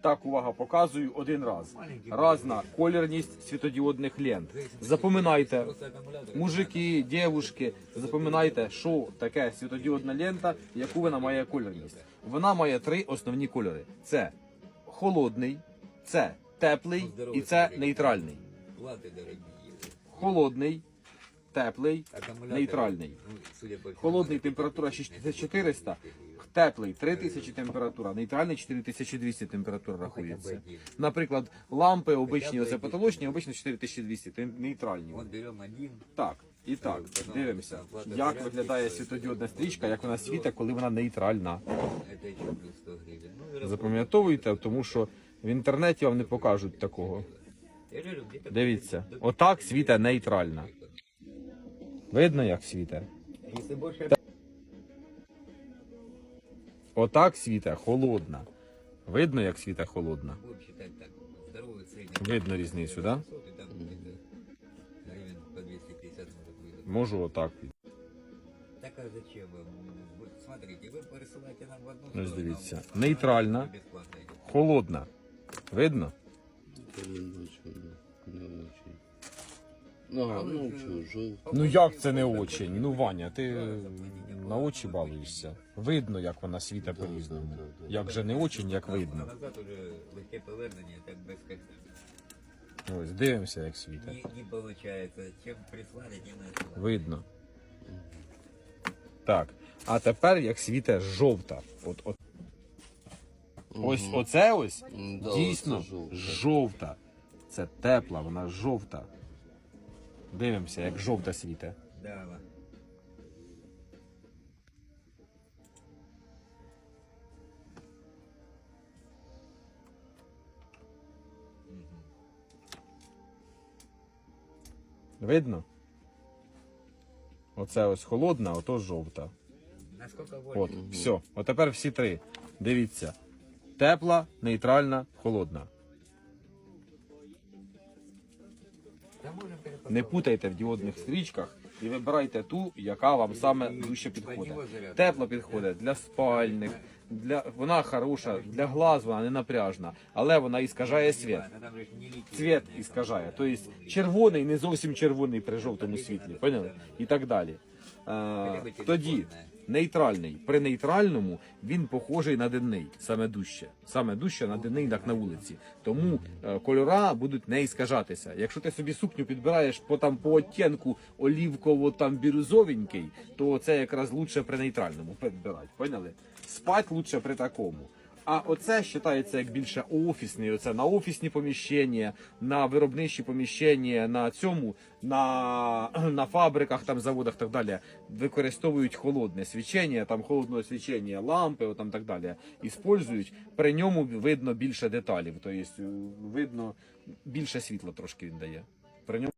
Так, увага, показую один раз. Разна колірність світодіодних лент. Запам'ятайте, мужики, дівушки, запам'ятайте, що таке світодіодна лента, яку вона має колірність. Вона має три основні кольори: це холодний, це теплий і це нейтральний. Холодний, теплий, нейтральний. Холодний температура 6400, теплий 3000 температура, нейтральний 4200 температура рахується. Наприклад, лампи обичні, оце потолочні, обично 4200, нейтральні. Вот берем один, Так, і так, дивимося, як виглядає світодіодна стрічка, як вона світить, коли вона нейтральна. 100 гривен. Ну, Запам'ятовуйте, тому що в інтернеті вам не покажуть такого. Дивіться, отак світе нейтральна. Видно, як світе? Если больше Отак світе холодна. Видно, як світе холодна. будем считать так, здоровый средний. Видно різницю, да? 500, и там где-то гривен по 250 может выйти. Можу отак. Так а зачем вам? Вот смотрите, вы присылаете нам в одну Ось сторону, дивіться. а Нейтральна. бесплатно идет. Холодна. Видно? Это не очень, не очень. А, ну что, желтый. Ну як це не очень? Ну Ваня, ти на очі балуєшся. Видно, як вона світа по-різному. Як же не очень, як видно. назад уже легке повернення, так без как Ось, дивимося, як не, не прислали, начало. Видно. Так. А тепер як світе жовта. От, от. Ось оце ось да, дійсно оце жовта. жовта. Це тепла, вона жовта. Дивимося, як жовта світе. Да, ладно. Видно? Оце ось холодна, ото жовта. От, все. От тепер всі три. Дивіться. Тепла, нейтральна, холодна. Не путайте в діодних стрічках і вибирайте ту, яка вам саме дужче підходить. Тепло підходить для спальних, для вона хороша, для глаз вона не напряжна, але вона іскажає світ. Цвіт іскажає. Тобто червоний не зовсім червоний при жовтому світлі. Поняли? І так далі. Е, тоді нейтральний. При нейтральному він похожий на денний, саме дужче. Саме дужче на денний, як на вулиці. Тому е, кольора будуть не іскажатися. Якщо ти собі сукню підбираєш по там по оттінку олівково там бірюзовенький, то це якраз лучше при нейтральному підбирати. Поняли? Спать лучше при такому. А оце вважається як більше офісний. Оце на офісні поміщення, на виробничі поміщення, на цьому, на, на фабриках, там, заводах так далі. Використовують холодне свічення, там холодне свічення, лампи, там так далі. Іспользують. При ньому видно більше деталів. Тобто видно більше світла трошки він дає. При ньому